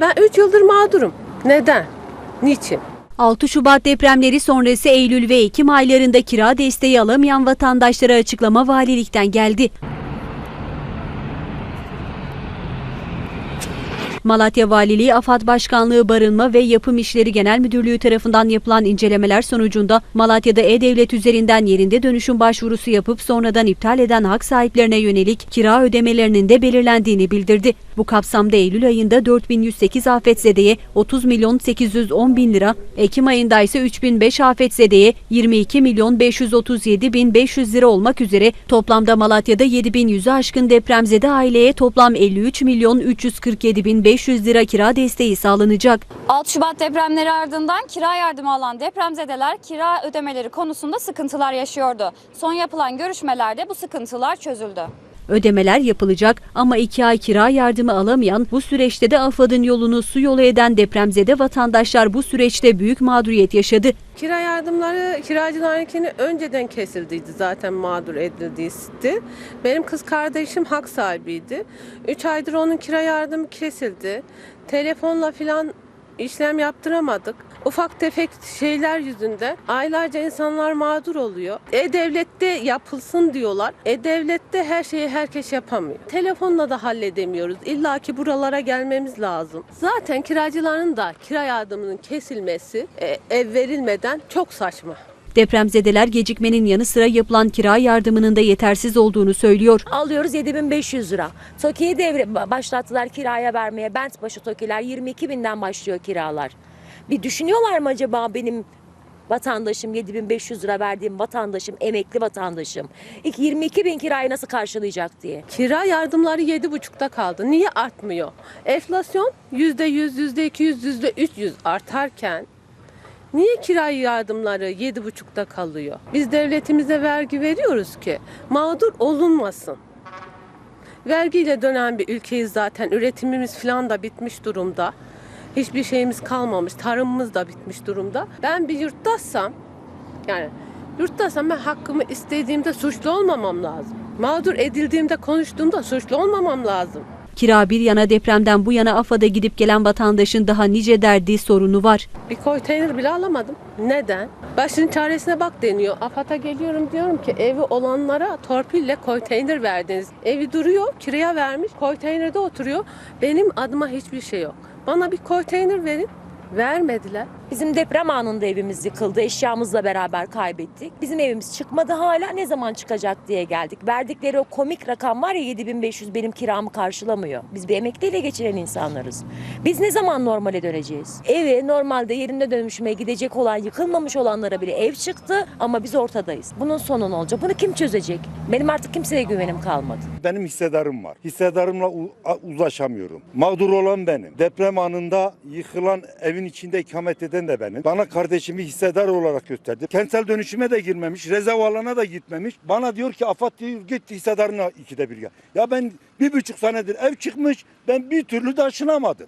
Ben 3 yıldır mağdurum. Neden? Niçin? 6 Şubat depremleri sonrası Eylül ve Ekim aylarında kira desteği alamayan vatandaşlara açıklama valilikten geldi. Malatya Valiliği, AFAD Başkanlığı Barınma ve Yapım İşleri Genel Müdürlüğü tarafından yapılan incelemeler sonucunda Malatya'da E-Devlet üzerinden yerinde dönüşüm başvurusu yapıp sonradan iptal eden hak sahiplerine yönelik kira ödemelerinin de belirlendiğini bildirdi. Bu kapsamda Eylül ayında 4108 afetzedeye 30 milyon 810 bin lira, Ekim ayında ise 3005 afetzedeye 22 milyon 537 bin 500 lira olmak üzere toplamda Malatya'da 7100'ü aşkın depremzede aileye toplam 53 milyon 347 bin 500 lira kira desteği sağlanacak. 6 Şubat depremleri ardından kira yardımı alan depremzedeler kira ödemeleri konusunda sıkıntılar yaşıyordu. Son yapılan görüşmelerde bu sıkıntılar çözüldü. Ödemeler yapılacak ama iki ay kira yardımı alamayan, bu süreçte de AFAD'ın yolunu su yolu eden depremzede vatandaşlar bu süreçte büyük mağduriyet yaşadı. Kira yardımları kiracılarınkini önceden kesildiydi zaten mağdur edildiydi. Benim kız kardeşim hak sahibiydi. 3 aydır onun kira yardımı kesildi. Telefonla filan işlem yaptıramadık. Ufak tefek şeyler yüzünden aylarca insanlar mağdur oluyor. E-Devlet'te yapılsın diyorlar. E-Devlet'te her şeyi herkes yapamıyor. Telefonla da halledemiyoruz. İlla ki buralara gelmemiz lazım. Zaten kiracıların da kira yardımının kesilmesi e, ev verilmeden çok saçma. Depremzedeler gecikmenin yanı sıra yapılan kira yardımının da yetersiz olduğunu söylüyor. Alıyoruz 7500 lira. TOKİ'yi devre başlattılar kiraya vermeye. Bent başı TOKİ'ler 22 binden başlıyor kiralar. Bir düşünüyorlar mı acaba benim vatandaşım 7500 lira verdiğim vatandaşım emekli vatandaşım 22 bin kirayı nasıl karşılayacak diye. Kira yardımları 7,5'ta kaldı. Niye artmıyor? Enflasyon %100, %200, %300 artarken niye kira yardımları 7,5'ta kalıyor? Biz devletimize vergi veriyoruz ki mağdur olunmasın. Vergiyle dönen bir ülkeyiz zaten. Üretimimiz falan da bitmiş durumda. Hiçbir şeyimiz kalmamış. Tarımımız da bitmiş durumda. Ben bir yurttaşsam yani yurttaşsam ben hakkımı istediğimde suçlu olmamam lazım. Mağdur edildiğimde konuştuğumda suçlu olmamam lazım. Kira bir yana depremden bu yana AFAD'a gidip gelen vatandaşın daha nice derdi sorunu var. Bir konteyner bile alamadım. Neden? Başının çaresine bak deniyor. AFAD'a geliyorum diyorum ki evi olanlara torpille konteyner verdiniz. Evi duruyor, kiraya vermiş, konteynerde oturuyor. Benim adıma hiçbir şey yok. Bana bir konteyner verin. Vermediler. Bizim deprem anında evimiz yıkıldı. Eşyamızla beraber kaybettik. Bizim evimiz çıkmadı hala ne zaman çıkacak diye geldik. Verdikleri o komik rakam var ya 7500 benim kiramı karşılamıyor. Biz bir emekliyle geçiren insanlarız. Biz ne zaman normale döneceğiz? Evi normalde yerinde dönüşüme gidecek olan yıkılmamış olanlara bile ev çıktı ama biz ortadayız. Bunun sonu ne olacak? Bunu kim çözecek? Benim artık kimseye güvenim kalmadı. Benim hissedarım var. Hissedarımla uzlaşamıyorum. Mağdur olan benim. Deprem anında yıkılan evin içinde ikamet eden de benim. Bana kardeşimi hissedar olarak gösterdi. Kentsel dönüşüme de girmemiş, rezerv alana da gitmemiş. Bana diyor ki AFAD diyor git hissedarına ikide bir gel. Ya ben bir buçuk senedir ev çıkmış, ben bir türlü taşınamadım.